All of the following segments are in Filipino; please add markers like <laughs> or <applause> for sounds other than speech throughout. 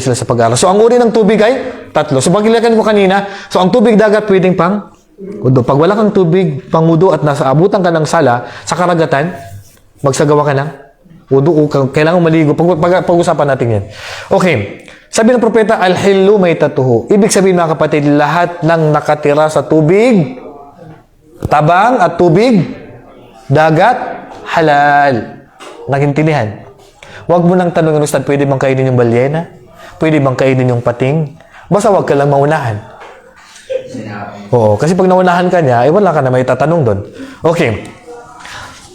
sila sa pag-aaral. So, ang uri ng tubig ay tatlo. So, pagkilikan ko kanina, so ang tubig dagat pwedeng pang udo. Pag wala kang tubig pang udo at nasa abutan ka ng sala sa karagatan, magsagawa ka ng udo o ka- kailangan maligo. Pag, pag-usapan natin yan. Okay. Sabi ng propeta, Al-Hillu may tatuho. Ibig sabihin mga kapatid, lahat ng nakatira sa tubig, tabang at tubig, dagat, halal. Nagintindihan? Huwag mo nang tanongin, Ustad, pwede bang kainin yung balyena? Pwede bang kainin yung pating? Basta huwag ka lang maunahan. Oo, kasi pag naunahan ka niya, eh wala ka na may tatanong doon. Okay.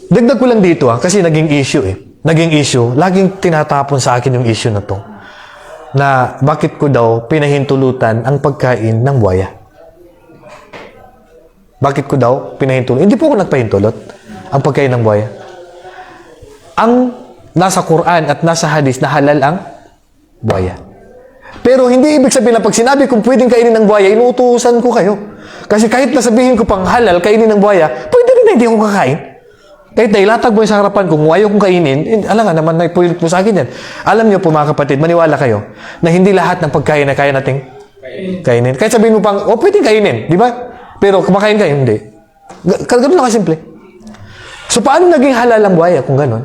Dagdag ko lang dito ah, kasi naging issue eh. Naging issue. Laging tinatapon sa akin yung issue na to. Na bakit ko daw pinahintulutan ang pagkain ng buhaya. Bakit ko daw pinahintulot? Hindi po ako nagpahintulot ang pagkain ng buhaya. Ang nasa Quran at nasa hadis na halal ang buhaya. Pero hindi ibig sabihin na pag sinabi kong pwedeng kainin ng buhaya, inuutusan ko kayo. Kasi kahit nasabihin ko pang halal, kainin ng buhaya, pwede rin na hindi ako kakain. Kahit na ilatag mo yung sa harapan ko, kung ayaw kong kainin, eh, alam nga naman, naipulit mo sa akin yan. Alam niyo po mga kapatid, maniwala kayo, na hindi lahat ng pagkain na kaya nating kainin. Kahit sabihin mo pang, oh, pwedeng kainin, di ba? Pero kumakain ka, hindi. Ga- Ganun lang kasimple. So, paano naging halal ang buhaya kung ganun?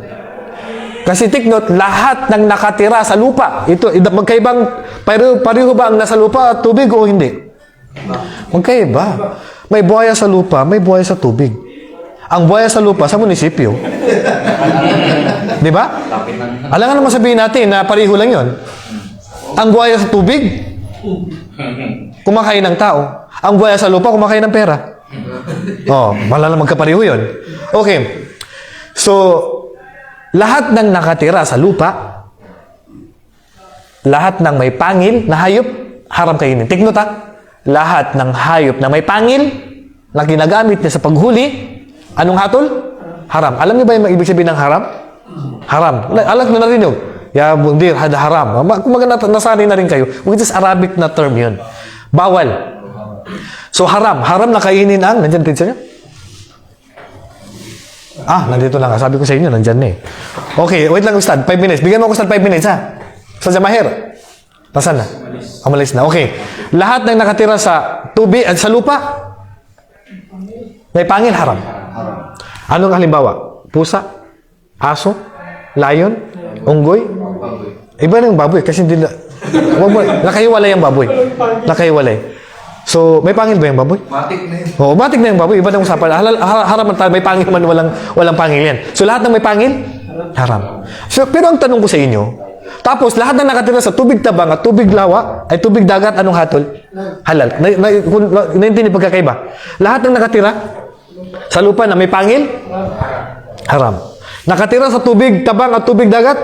Kasi take note, lahat ng nakatira sa lupa, ito, magkaibang, pareho, pareho ba ang nasa lupa at tubig o hindi? Magkaiba. May buhaya sa lupa, may buhaya sa tubig. Ang buhaya sa lupa sa munisipyo. <laughs> Di ba? Alam nga naman sabihin natin na pareho lang yon. Ang buhaya sa tubig, kumakain ng tao. Ang buhaya sa lupa, kumakain ng pera. Oh, malala magkapareho yon. Okay. So, lahat ng nakatira sa lupa, lahat ng may pangil na hayop, haram kainin. Take note ha. Lahat ng hayop na may pangil na ginagamit niya sa paghuli, anong hatol? Haram. Alam niyo ba yung ibig sabihin ng haram? Haram. La- Alam niyo na rin yun. Ya bundir, hada haram. Kung maganda, nasanay na rin kayo. Which is Arabic na term yun. Bawal. So haram. Haram na kainin ang, nandyan pizza niyo? Ah, nandito lang. Sabi ko sa inyo, nandyan na eh. Okay, wait lang, Ustad. 5 minutes. Bigyan mo ako, Ustad, 5 minutes, ha? Sa Jamahir. Nasaan na? Umalis na. Okay. Lahat ng nakatira sa tubig at sa lupa, may pangil haram. Anong halimbawa? Pusa? Aso? Lion? Unggoy? Iba na yung baboy kasi hindi na... Wag mo, nakahiwalay ang baboy. Nakahiwalay. So, may pangil ba yung baboy? Matik na yun. Oo, matik na yung baboy. Iba na usapan. Halal, ha- haram tayo. May pangil man, walang, walang pangil yan. So, lahat ng may pangil, haram. So, pero ang tanong ko sa inyo, tapos lahat na nakatira sa tubig tabang at tubig lawa, ay tubig dagat, anong hatol? Halal. Na, na, na, naintindihan pagkakaiba. Lahat ng nakatira sa lupa na may pangil, haram. Nakatira sa tubig tabang at tubig dagat,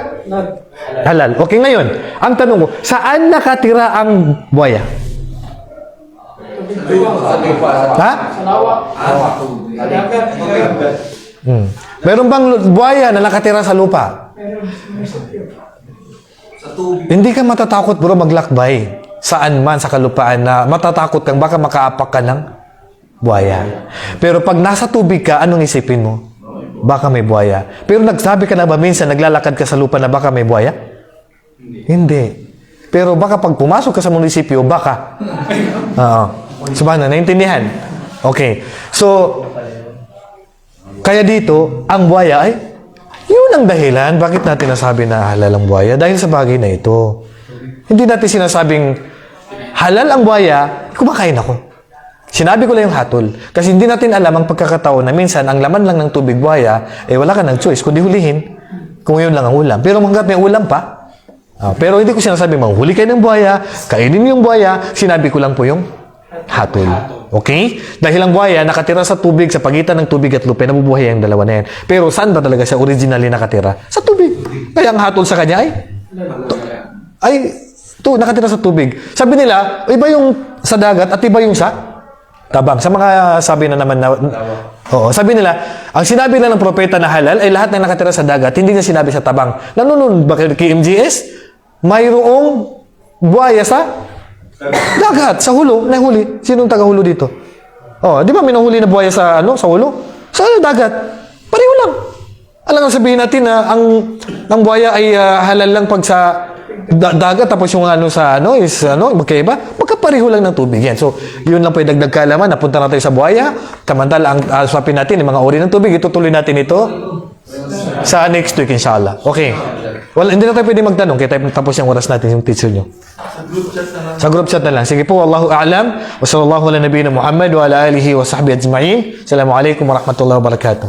halal. Okay, ngayon, ang tanong ko, saan nakatira ang buhaya? Ha? Hmm. Meron bang buhaya na nakatira sa lupa? Hindi ka matatakot bro maglakbay. Saan man sa kalupaan na matatakot kang baka makaapak ka ng buhaya. Pero pag nasa tubig ka, anong isipin mo? Baka may buhaya. Pero nagsabi ka na ba minsan naglalakad ka sa lupa na baka may buhaya? Hindi. Pero baka pag pumasok ka sa munisipyo, baka. <laughs> Oo. Paano? Naintindihan? Okay. So, kaya dito, ang buhaya ay, yun ang dahilan bakit natin nasabi na halal ang buhaya dahil sa bagay na ito. Hindi natin sinasabing halal ang buhaya, kumakain ako. Sinabi ko lang yung hatol. Kasi hindi natin alam ang pagkakataon na minsan ang laman lang ng tubig buhaya, eh wala ka ng choice kundi hulihin kung yun lang ang ulam. Pero hanggat may ulam pa, ah, pero hindi ko sinasabi manghuli kayo ng buhaya, kainin yung buhaya, sinabi ko lang po yung hatol. Okay? Dahil ang buhaya nakatira sa tubig, sa pagitan ng tubig at lupa, nabubuhay ang dalawa na yan. Pero saan ba talaga siya originally nakatira? Sa tubig. Kaya ang hatol sa kanya ay, to, ay, to, nakatira sa tubig. Sabi nila, iba yung sa dagat at iba yung sa tabang. Sa mga sabi na naman na, oo, sabi nila, ang sinabi lang ng propeta na halal ay lahat na nakatira sa dagat, hindi niya sinabi sa tabang. Nanonood ba kay MGS? Mayroong buhaya sa Dagat, sa hulo, nahuli. Sinong taga-hulo dito? Oh, di ba may nahuli na buhaya sa ano, sa hulo? Sa dagat. Pareho lang. Alam nga sabihin natin na ang ang buhaya ay ah, halal lang pag sa da- dagat tapos yung ano sa ano is ano magkaiba, magkapareho lang ng tubig yan. So, yun lang po yung dagdag kaalaman. Napunta na tayo sa buhaya. Kamantala, ang uh, natin, yung mga uri ng tubig, itutuloy natin ito sa next week, inshallah. Okay. Well, hindi na tayo pwede magtanong kaya tayo tapos yung oras natin, yung teacher nyo. Sa group chat na lang. Sige po, Allahu a'lam. Wa sallallahu ala nabiyina Muhammad wa ala alihi wa sahbihi ajma'in. Assalamualaikum warahmatullahi wabarakatuh.